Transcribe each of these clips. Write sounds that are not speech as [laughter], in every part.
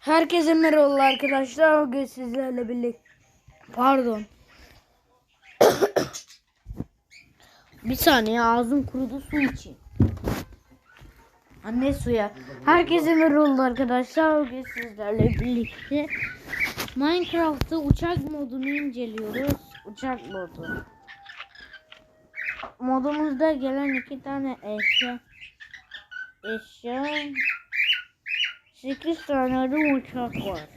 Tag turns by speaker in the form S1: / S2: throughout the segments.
S1: Herkese merhaba arkadaşlar. Bugün sizlerle birlikte pardon. [coughs] bir saniye ağzım kurudu su için. Anne suya. Herkese merhaba arkadaşlar. Bugün sizlerle birlikte Minecraft'ta uçak modunu inceliyoruz. Uçak modu. Modumuzda gelen iki tane eşya eşya 8 tane de uçak var.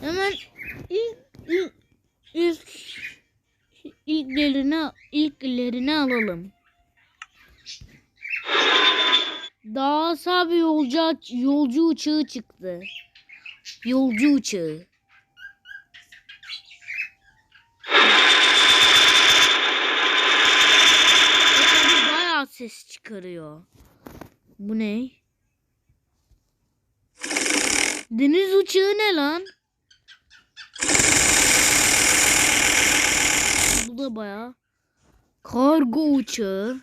S1: Hemen ilk ilk ilk ilklerini ilklerini alalım. Daha sağ bir yolcu yolcu uçağı çıktı. Yolcu uçağı. Bayağı ses çıkarıyor. Bu ne? Deniz uçağı ne lan? Bu da baya. Kargo uçağı.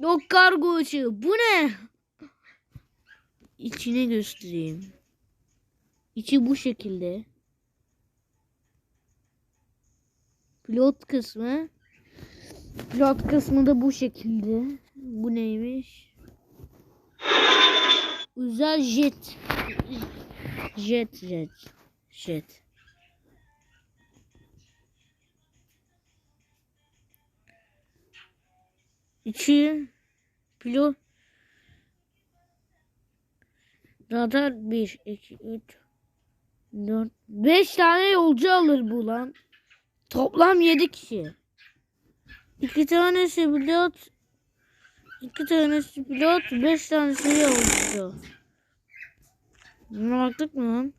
S1: Yok kargo uçağı. Bu ne? İçine göstereyim. İçi bu şekilde. Pilot kısmı. Pilot kısmı da bu şekilde. Bu neymiş? Özel jet. Jet jet. Jet. İki pilot radar 1 2 3 4 5 tane yolcu alır bu lan. Toplam 7 kişi. İki tanesi pilot iki tanesi pilot beş tanesi yolcu. Buna baktık mı?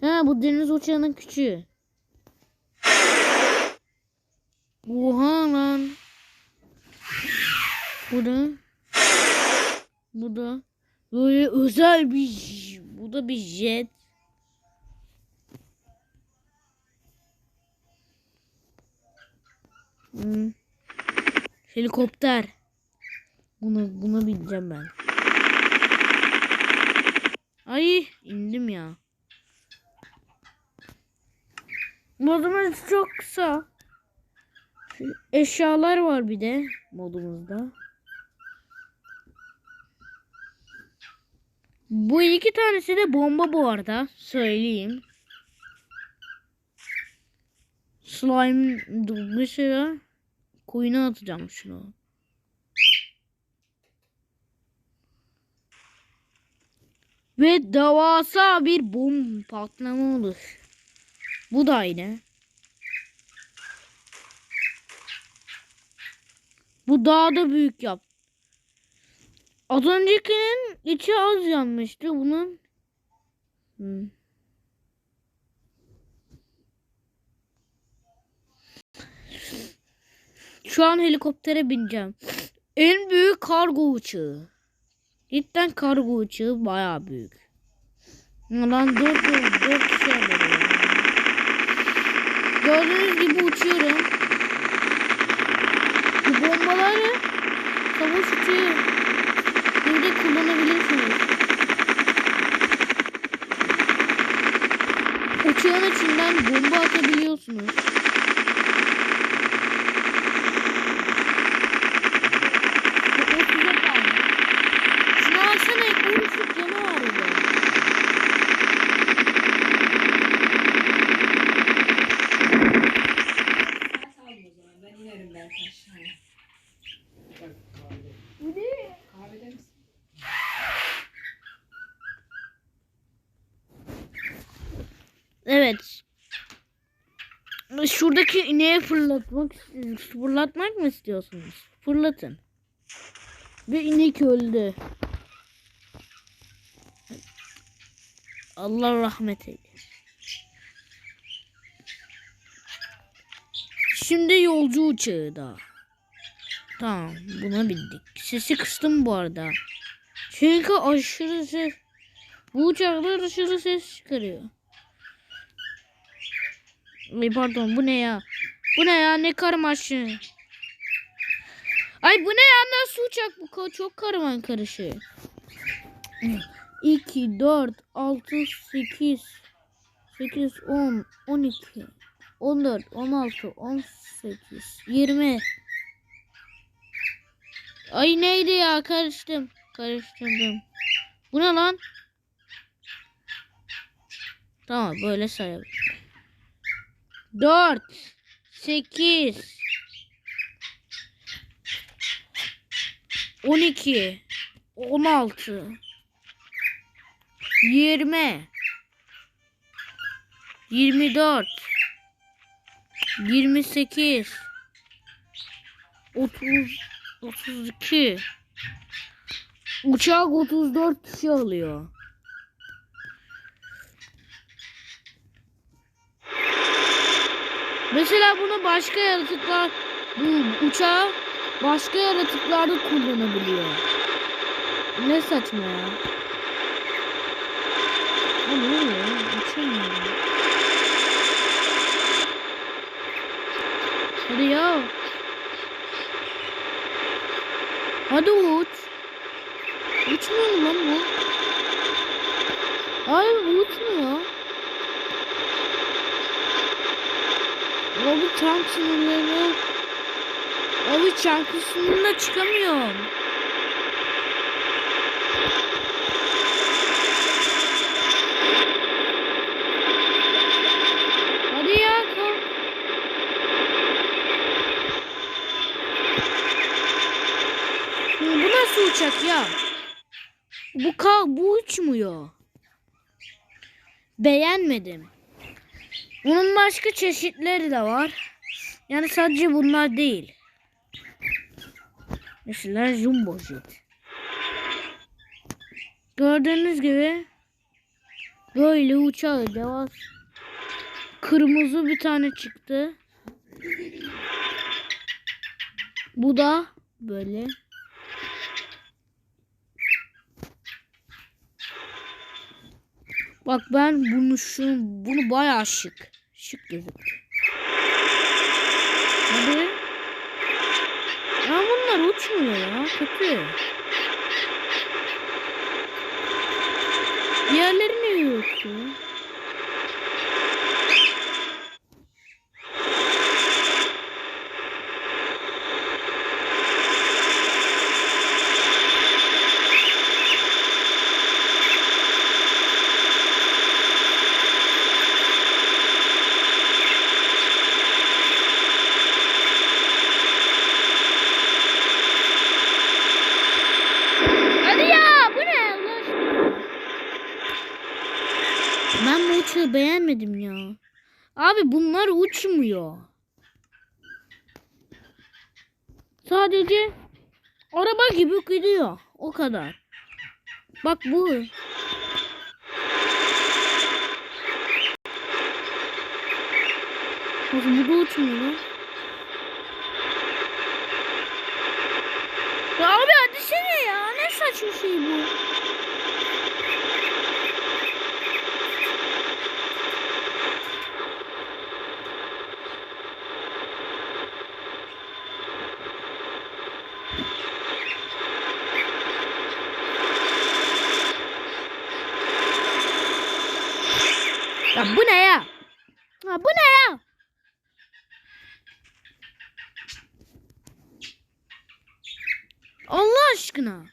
S1: Ha bu deniz uçağının küçüğü. Oha lan. Bu da. Bu da. Böyle özel bir bu da bir jet. Hmm. Helikopter. Bunu buna bineceğim ben. Ay indim ya. Modumuz çok kısa. Eşyalar var bir de modumuzda. Bu iki tanesi de bomba bu arada. Söyleyeyim. Slime mesela koyuna atacağım şunu. Ve devasa bir bom patlama olur. Bu da aynı. Bu daha da büyük yap. Az öncekinin içi az yanmıştı. Bunun Hmm. Şu an helikoptere bineceğim. En büyük kargo uçağı. Cidden kargo uçağı bayağı büyük. Lan dört dört kişi alıyor. Gördüğünüz gibi uçuyorum. Bu bombaları savaş uçağı gibi kullanabilirsiniz. Uçağın içinden bomba atabiliyorsunuz. Evet. Şuradaki ineği fırlatmak fırlatmak mı istiyorsunuz? Fırlatın. Ve inek öldü. Allah rahmet eylesin. Şimdi yolcu uçağı da. Tamam buna bindik. Sesi kıstım bu arada. Çünkü aşırı ses. Bu uçaklar aşırı ses çıkarıyor. Pardon bu ne ya? Bu ne ya ne karmaşık. Ay bu ne ya nasıl uçak bu çok karman karışık. 2, 4, 6, 8, 8, 10, 12, 14, 16, 18, 20. Ay neydi ya karıştım. Karıştırdım. Bu ne lan? Tamam böyle sayalım. 4, 8, 12, 16, 20, 24, 28, 30, 32. Uçak 34 kişi alıyor. Mesela bunu başka yaratıklar bu uçağı başka yaratıklarda kullanabiliyor. Ne saçma ya. Ya ne oluyor? ya? Uçamıyorum. Hadi ya. Hadi uç. Uçmuyor mu lan bu? Hayır uçmuyor. Çank sınırlarına Abi çankı sınırına çıkamıyorum. Ya Bu nasıl uçak ya? Bu kalk bu uçmuyor. Beğenmedim. Bunun başka çeşitleri de var. Yani sadece bunlar değil. Mesela jumbo jet. Gördüğünüz gibi böyle uçağı devas. Kırmızı bir tane çıktı. Bu da böyle. Bak ben bunu şu bunu bayağı şık. Şık gözüküyor. Hadi. Ya bunlar uçmuyor ya. Kötü. Diğerleri ne? Hadi ya bu ne Allah aşkına? Ben bu uçağı beğenmedim ya. Abi bunlar uçmuyor. Sadece araba gibi gidiyor. O kadar. Bak bu. Bakın bu da uçmuyor. lan. Ya abi hadi ya. Ne saçma şey bu. Ya bu ne ya? Ya bu ne ya? Allah aşkına.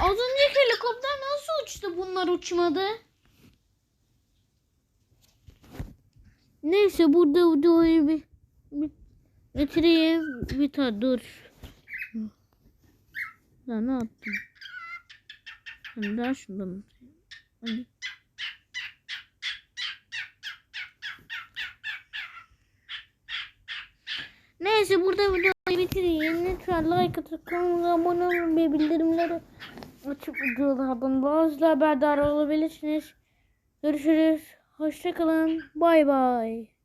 S1: Az önceki helikopter nasıl uçtu bunlar uçmadı? Neyse burada videoyu bir, bir bitireyim. Tane dur. Ya ne yaptım? Hadi daha şundan. Hadi. Neyse burada videoyu bitireyim. Lütfen like atıp kanala abone olun ve bildirimleri açıp videolardan hızlı haberdar olabilirsiniz. Görüşürüz. Hoşçakalın. Bay bay.